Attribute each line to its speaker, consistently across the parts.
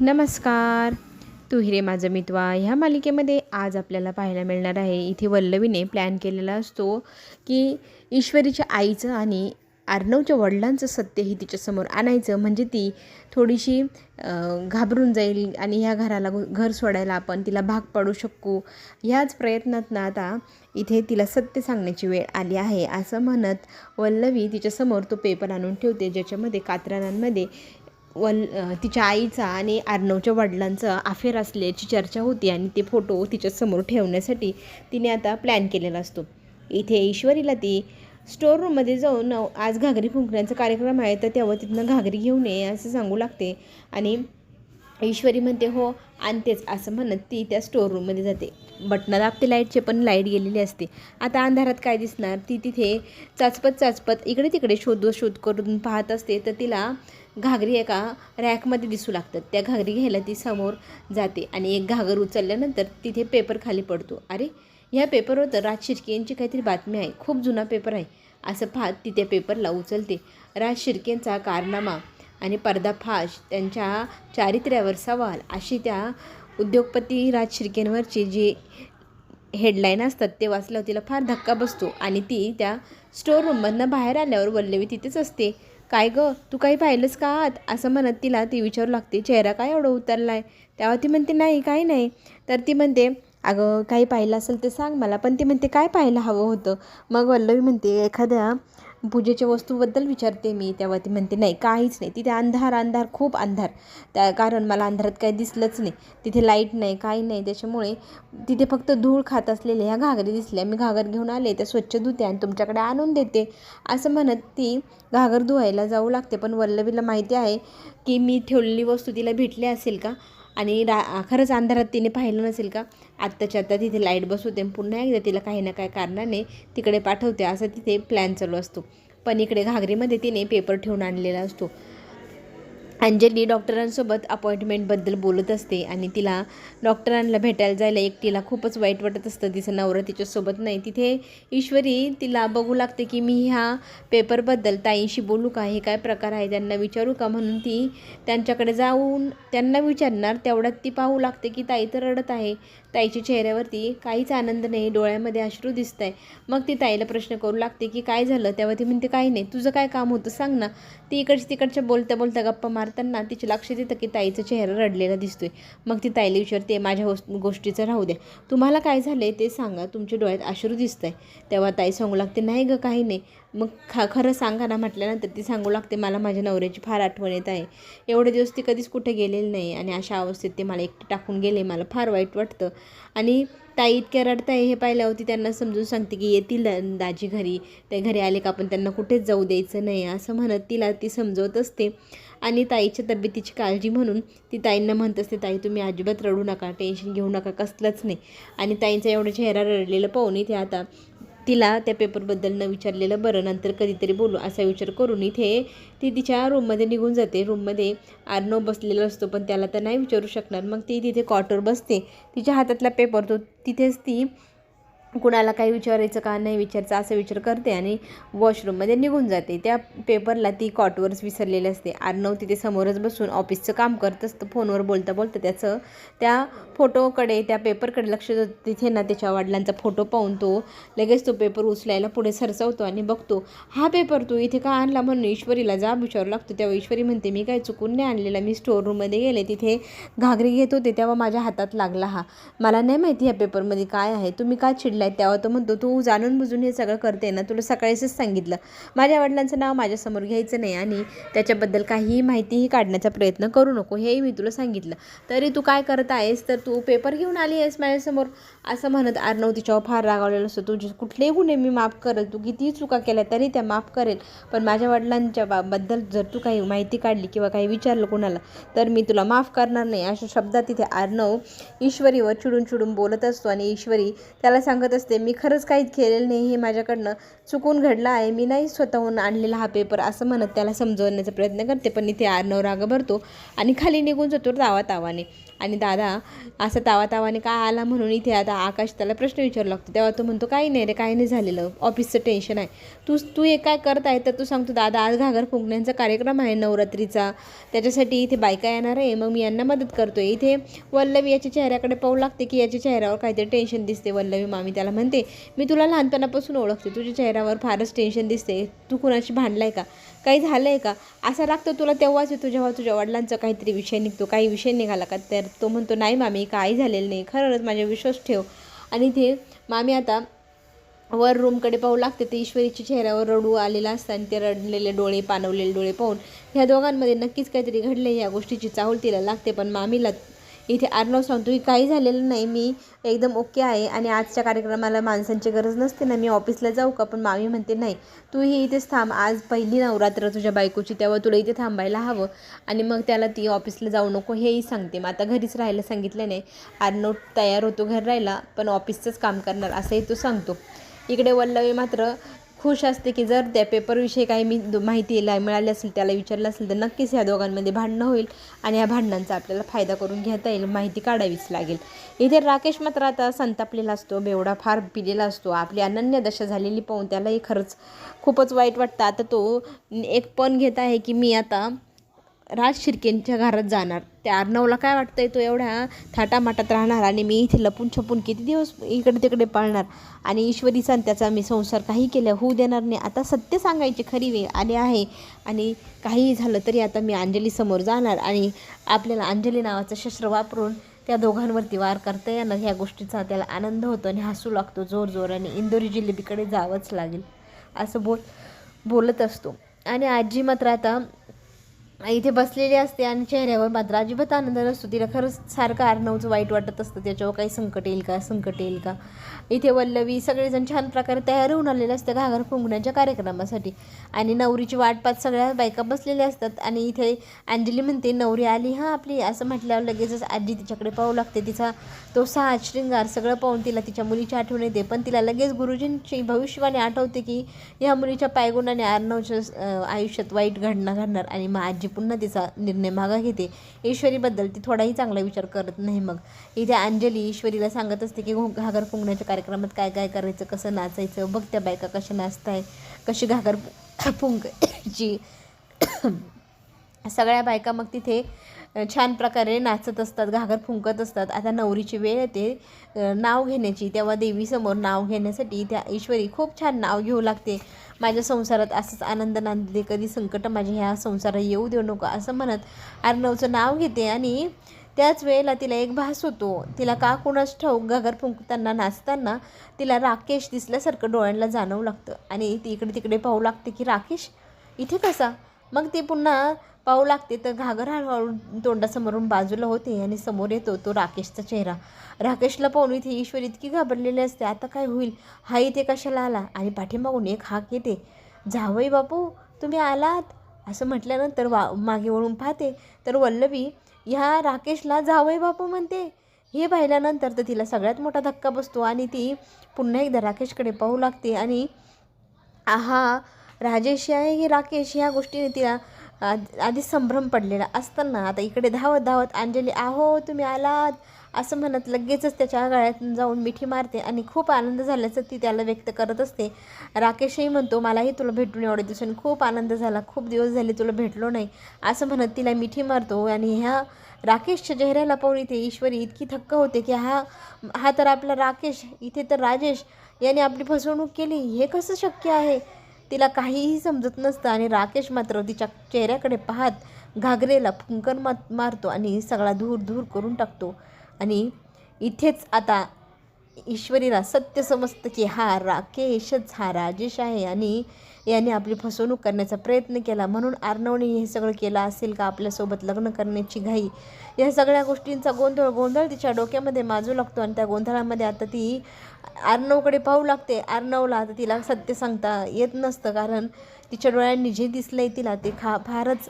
Speaker 1: नमस्कार. तू हिरे माझं मितवा. ह्या मालिकेमध्ये आज आपल्याला पाहायला मिळणार आहे इथे वल्लवीने प्लॅन केलेला असतो की ईश्वरीच्या आईचं आणि अर्णवच्या वडिलांचं सत्य हे तिच्यासमोर आणायचं. म्हणजे ती थोडीशी घाबरून जाईल आणि ह्या घराला घर सोडायला आपण तिला भाग पाडू शकू. ह्याच प्रयत्नातनं आता इथे तिला सत्य सांगण्याची वेळ आली आहे. असं म्हणत वल्लवी तिच्यासमोर तो पेपर आणून ठेवते ज्याच्यामध्ये कात्रणांमध्ये वल तिच्या आईचा आणि अर्णवच्या वडिलांचं अफेअर असल्याची चर्चा होती आणि ते फोटो तिच्यासमोर ठेवण्यासाठी तिने आता प्लॅन केलेला असतो. इथे ईश्वरीला ती स्टोर रूममध्ये जाऊन आज घागरी फुंकण्याचा कार्यक्रम आहे तर तेव्हा तिथनं घागरी घेऊन ये असं सांगू लागते. आणि ईश्वरी म्हणते हो आणतेच असं म्हणत ती त्या स्टोर रूममध्ये जाते. बटणं दाबते लाईटचे पण लाइट गेलेली असते. आता अंधारात काय दिसणार? ती तिथे चाचपत चाचपत इकडे तिकडे शोध शोध करून पाहत असते तर तिला घागरी एका रॅकमध्ये दिसू लागतात. त्या घागरी घ्यायला ती समोर जाते आणि एक घागर उचलल्यानंतर तिथे पेपर खाली पडतो. अरे ह्या पेपरवर तर राज शिर्के यांची काहीतरी बातमी आहे. खूप जुना पेपर आहे असं पाहत ती त्या पेपरला उचलते. राज शिर्केंचा कारनामा आणि पर्दाफाश त्यांच्या चारित्र्यावर सवाल अशी त्या उद्योगपती राज शिर्केंवरची जी हेडलाईन असतात ते वाचल्यावर तिला फार धक्का बसतो आणि ती त्या स्टोर रूममधनं बाहेर आल्यावर वल्लवी तिथेच असते. काय गं तू काही पाहिलंस का आत? असं म्हणत तिला ती विचारू लागते. चेहरा काय एवढं उतरला आहे तेव्हा ती म्हणते नाही काही नाही. तर ती म्हणते अगं काही पाहिलं असेल ते सांग मला. पण ती म्हणते काय पाहायला हवं होतं? मग वल्लवी म्हणते एखाद्या पूजेच्या वस्तूबद्दल विचारते मी. तेव्हा ती म्हणते नाही काहीच नाही. तिथे अंधार अंधार खूप अंधार. त्या कारण मला अंधारात काही दिसलंच नाही. तिथे लाइट नाही काही नाही. त्याच्यामुळे तिथे फक्त धूळ खात असलेल्या ह्या घागरी दिसल्या. मी घागर घेऊन आले त्या स्वच्छ धुते आणि तुमच्याकडे आणून देते. असं म्हणत ती घागर धुवायला जाऊ लागते. पण वल्लवीला माहिती आहे की मी ठेवलेली वस्तू तिला भेटली असेल का? आणि रा खरंच अंधारात तिने पाहिलं नसेल का? आत्ताच्या आत्ता तिथे लाइट बसवते आणि पुन्हा एकदा तिला काही ना काही कारणाने तिकडे पाठवते. असं तिथे प्लॅन चालू असतो. पण इकडे घागरीमध्ये तिने पेपर ठेवून आणलेला असतो. अंजली डॉक्टरांसोबत अपॉइंटमेंटबद्दल बोलत असते आणि तिला डॉक्टरांना भेटायला जायला एकटीला खूपच वाईट वाटत असतं. तिचं नवरा तिच्यासोबत नाही. तिथे ईश्वरी तिला बघू लागते की मी ह्या पेपरबद्दल ताईंशी बोलू का? हे काय प्रकार आहे? त्यांना विचारू का? म्हणून ती त्यांच्याकडे जाऊन त्यांना विचारणार. तेवढ्यात ती पाहू लागते की ताई तर रडत आहे. ताईच्या चेहऱ्यावरती काहीच आनंद नाही. डोळ्यामध्ये अश्रू दिसत आहे मग ती ताईला प्रश्न करू लागते की काय झालं? तेव्हा ती म्हणते काही नाही. तुझं काय काम होतं? सांग ना. ती इकडच्या तिकडच्या बोलता बोलता गप्पा मार मारताना तिचे लक्ष देतं की ताईचा चेहरा रडलेला दिसतोय. मग ती ताईला विचारते माझ्या गोष्टीचं राहू द्या. तुम्हाला काय झालं आहे ते सांगा. तुमच्या डोळ्यात अश्रू दिसत आहे तेव्हा ताई सांगू लागते नाही गं काही नाही. मग खा खरं सांगा ना म्हटल्यानंतर ती सांगू लागते मला माझ्या नवऱ्याची फार आठवण येत आहे. एवढे दिवस ती कधीच कुठे गेलेली नाही आणि अशा अवस्थेत ते मला एकटे टाकून गेले. मला फार वाईट वाटतं. आणि ताई इतक्या रडताय हे पाहिल्यावरती त्यांना समजून सांगते की येतील दाजी घरी. ते घरी आले का आपण त्यांना कुठेच जाऊ द्यायचं नाही. असं म्हणत तिला ती समजवत असते. आणि ताईच्या तब्येतीची काळजी म्हणून ती ताईंना म्हणत असते ताई तुम्ही अजिबात रडू नका टेन्शन घेऊ नका कसलंच नाही. आणि ताईंचा एवढा चेहरा रडलेलं पाहून इथे आता तिला त्या पेपरबद्दल न विचारलेलं बरं नंतर कधीतरी बोलू असा विचार करून इथे ती तिच्या रूममध्ये निघून जाते. रूममध्ये आर्नव बसलेला असतो पण त्याला तर नाही विचारू शकणार. मग ती तिथे कॉटवर बसते. तिच्या हातातला पेपर तो तिथेच ती कुणाला काही विचारायचं का नाही विचारायचं असं विचार करते आणि वॉशरूममध्ये निघून जाते. त्या पेपरला ती कॉटवरच विसरलेली असते. आर्नव तिथे समोरच बसून ऑफिसचं काम करत असतं. फोनवर बोलता बोलता त्याचं त्या फोटोकडे त्या पेपरकडे लक्ष देतं. तिथे ना त्याच्या वडिलांचा फोटो पाहून तो लगेच तो पेपर उचलायला पुढे सरसवतो आणि बघतो हा पेपर तू इथे का आणला म्हणून ईश्वरीला जाब विचारू लागतो. तेव्हा ईश्वरी म्हणते मी काय चुकून नाही आणलेला. मी स्टोर रूममध्ये गेले. तिथे घागरी घेत होते. तेव्हा माझ्या हातात लागला हा. मला नाही माहिती ह्या पेपरमध्ये काय आहे. तुम्ही का आहेत तेव्हा तो म्हणतो तू जाणून बुजून हे सगळं करते ना तुला सकाळीच सांगितलं. माझ्या वडिलांचं नाव माझ्यासमोर घ्यायचं नाही आणि त्याच्याबद्दल काहीही माहितीही काढण्याचा प्रयत्न करू नको. हेही मी तुला सांगितलं. तरी तू काय करत आहेस? तर तू पेपर घेऊन आली आहेस माझ्यासमोर. असं म्हणत आर्नव तिच्यावर फार रागावलेलं असतं. तुझे कुठलेही गुन्हे मी माफ करेल. तू कितीही चुका केल्या तरी त्या माफ करेल. पण माझ्या वडिलांच्या बाबद्दल जर तू काही माहिती काढली किंवा काही विचारलं कोणाला तर मी तुला माफ करणार नाही. अशा शब्दात तिथे अर्णव ईश्वरीवर चिडून चिडून बोलत असतो आणि ईश्वरी त्याला सांगत सांगत असते मी खरंच काहीच केलेलं नाही हे माझ्याकडनं चुकून घडलं आहे. मी नाही स्वतःहून आणलेला हा पेपर असं म्हणत त्याला समजवण्याचा प्रयत्न करते. पण इथे आर राग भरतो आणि खाली निघून जातो तावा तावाने आणि दादा असं तावा तावाने काय आला म्हणून इथे आता आकाश त्याला प्रश्न विचारू लागतो. तेव्हा तो म्हणतो काही नाही रे काही नाही झालेलं. ऑफिसचं टेन्शन आहे. तू तू हे काय करत आहे तर तू सांगतो दादा आज घागर फुंकण्यांचा कार्यक्रम आहे नवरात्रीचा. त्याच्यासाठी इथे बायका येणार आहे. मग मी यांना मदत करतो आहे इथे वल्लवी याच्या चेहऱ्याकडे पाहू लागते की याच्या चेहऱ्यावर काहीतरी टेन्शन दिसते. वल्लवी मामी त्याला म्हणते मी तुला लहानपणापासून ओळखते. तुझ्या चेहऱ्यावर फारच टेन्शन दिसते. तू कुणाशी भांडलाय का? काही झालं आहे का? असा लागतं तुला तेव्हाच येतो जेव्हा तुझ्या वडिलांचा काहीतरी विषय निघतो काही विषय निघाला का? तर तो म्हणतो नाही मामी काही झालेलं नाही. खरंच माझ्या विश्वास ठेव. आणि ते मामी आता वर रूमकडे पाहू लागते. ते ईश्वरीच्या चेहऱ्यावर रडू आलेला असतं आणि ते रडलेले डोळे पाणवलेले डोळे पाहून ह्या दोघांमध्ये नक्कीच काहीतरी घडले या गोष्टीची चाहूल तिला लागते. पण मामीला इथे अर्णव सांगतो की काही झालेलं नाही. मी एकदम ओके आहे आणि आजच्या कार्यक्रमाला माणसांची गरज नसते ना. मी ऑफिसला जाऊ का? पण मामी म्हणते नाही तू ही इथेच थांब. आज पहिली नवरात्र तुझ्या बायकोची तेव्हा तुला इथे थांबायला हवं. आणि मग त्याला ती ऑफिसला जाऊ नको हेही सांगते. मग आता घरीच राहायला सांगितलं नाही. अर्णव तयार होतो घर राहायला पण ऑफिसचंच काम करणार असंही तो सांगतो. इकडे वल्लवी मात्र खुश असते की जर त्या पेपरविषयी काही मी दो- माहिती ला- मिळाली असेल त्याला विचारलं असेल तर नक्कीच ह्या दोघांमध्ये भांडणं होईल आणि ह्या भांडणांचा आपल्याला फायदा करून घेता येईल माहिती काढावीच लागेल. इथे राकेश मात्र आता संतापलेला असतो बेवडा फार पिलेला असतो. आपली अनन्य दशा झालेली पाहून त्यालाही खरंच खूपच वाईट वाटतं. आता तो एक पण घेत आहे की मी आता राज शिर्केंच्या घरात जाणार. त्या अर्णवला काय वाटतंय? तो एवढ्या थाटामाटात राहणार आणि मी इथे लपून छपून किती दिवस इकडे तिकडे पाळणार? आणि ईश्वरीचा त्याचा मी संसार काही केला होऊ देणार नाही. आता सत्य सांगायची खरी वेळ आले आहे. आणि काहीही झालं तरी आता मी अंजलीसमोर जाणार आणि आपल्याला अंजली नावाचं शस्त्र वापरून त्या दोघांवरती वार करता येणार. ह्या गोष्टीचा त्याला आनंद होतो आणि हसू लागतो जोर जोर आणि इंदोरी जिलेबीकडे जावंच लागेल असं बोल बोलत असतो. आणि आजी मात्र आता इथे बसलेली असते आणि चेहऱ्यावर मात्र अजिबात आनंद नसतो. तिला खरंच सारखं अर्णवचं वाईट वाटत असतं. त्याच्यावर काही संकट येईल का? संकट येईल का? इथे वल्लवी सगळेजण छान प्रकारे तयार होऊन आलेले असते घागर फुंकण्याच्या कार्यक्रमासाठी. आणि नवरीची वाट पाहत सगळ्या बायका बसलेल्या असतात. आणि इथे अंजली म्हणते नवरी आली हां आपली असं म्हटल्यावर लगेचच आजी तिच्याकडे पाहू लागते. तिचा तो सहा शृंगार सगळं पाहून तिला तिच्या मुलीची आठवण येते. पण तिला लगेच गुरुजींची भविष्यवाणी आठवते की ह्या मुलीच्या पायगुणाने अर्णवच्या आयुष्यात वाईट घडणं घडणार आणि मग आजी पुन्हा तिचा निर्णय मागा घेते. ईश्वरीबद्दल ती थोडाही चांगला विचार करत नाही मग. इथे अंजली ईश्वरीला सांगत असते की घो- घागर फुंकण्याच्या कार्यक्रमात काय काय करायचं कसं नाचायचं बघ त्या बायका कशा नाचताय कशी घागर फुंकायची सगळ्या बायका मग तिथे छान प्रकारे नाचत असतात घागर फुंकत असतात. आता नवरीची वेळ येते नाव घेण्याची. तेव्हा देवीसमोर नाव घेण्यासाठी त्या ईश्वरी खूप छान नाव घेऊ लागते. माझ्या संसारात असंच आनंद नांदते कधी संकट माझ्या ह्या संसारात येऊ देऊ नको असं म्हणत अर्णवचं नाव घेते आणि त्याच वेळेला तिला एक भास होतो. तिला का कोणाच ठाऊक घागर फुंकताना नाचताना तिला राकेश दिसल्यासारखं डोळ्यांना जाणवू लागतं. आणि ती इकडे तिकडे पाहू लागते की राकेश इथे कसा? मग ती पुन्हा पाहू लागते. तर घागर हळूहळू तोंडासमोरून बाजूला होते आणि समोर येतो तो राकेशचा चेहरा. राकेशला पाहून इथे ईश्वर इतकी घाबरलेली असते. आता काय होईल? हा इथे कशाला आला? आणि पाठीमागून एक हाक येते. जावई बापू तुम्ही आलात? असं म्हटल्यानंतर वा मागे वळून पाहते. तर वल्लवी ह्या राकेशला जावई बापू म्हणते. हे पाहिल्यानंतर तर तिला सगळ्यात मोठा धक्का बसतो आणि ती पुन्हा एकदा राकेशकडे पाहू लागते आणि हा राजेश आहे की राकेश ह्या गोष्टीने तिला आधीच आधी संभ्रम पडलेला असताना. आता इकडे धावत धावत अंजली आहो तुम्ही आलात. असं म्हणत लगेचच त्याच्या गळ्यात जाऊन मिठी मारते आणि खूप आनंद झाल्याचं ती त्याला व्यक्त करत असते. राकेशही म्हणतो मलाही तुला भेटून एवढ्या दिवसांनी खूप आनंद झाला. खूप दिवस झाले तुला भेटलो नाही. असं म्हणत तिला मिठी मारतो आणि ह्या राकेशच्या चेहऱ्याला पाहून इथे ईश्वरी इतकी थक्क होते की हा हा तर आपला राकेश इथे तर राजेश. याने आपली फसवणूक केली. हे कसं शक्य आहे? तिला काहीही समजत नसतं आणि राकेश मात्र तिच्या चेहऱ्याकडे पाहत घागरेला फुंकर मात मारतो आणि सगळा धूर धूर करून टाकतो. आणि इथेच आता ईश्वरीला सत्य समजतं की हा राकेशच हा राजेश आहे आणि याने आपली फसवणूक करण्याचा प्रयत्न केला. म्हणून आर्णवने हे सगळं केलं असेल का आपल्यासोबत लग्न करण्याची घाई? या सगळ्या गोष्टींचा गोंधळ गोंधळ तिच्या डोक्यामध्ये माजू लागतो आणि त्या गोंधळामध्ये आता ती आर्णवकडे पाहू लागते. आर्णवला आता तिला सत्य सांगता येत नसतं कारण तिच्या डोळ्यांनी जे दिसलंय तिला ते खा फारच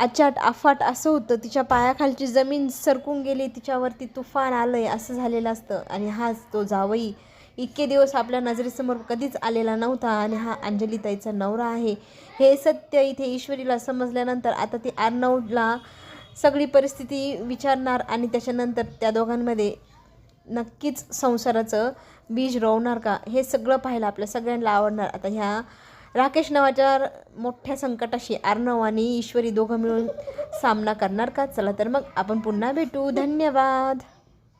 Speaker 1: अचाट अफाट असं होतं. तिच्या पायाखालची जमीन सरकून गेली तिच्यावरती तुफान आलं आहे असं झालेलं असतं. आणि हाच तो जावई. इतके दिवस आपल्या नजरेसमोर कधीच आलेला नव्हता आणि हा अंजलीताईचा नवरा आहे. हे सत्य इथे ईश्वरीला समजल्यानंतर आता ती अर्णवला सगळी परिस्थिती विचारणार आणि त्याच्यानंतर त्या दोघांमध्ये नक्कीच संसाराचं बीज रोवणार का? हे सगळं पाहायला आपल्या सगळ्यांना आवडणार. आता ह्या राकेश नावाच्या मोठ्या संकटाशी अर्णव आणि ईश्वरी दोघं मिळून सामना करणार का? चला तर मग आपण पुन्हा भेटू. धन्यवाद.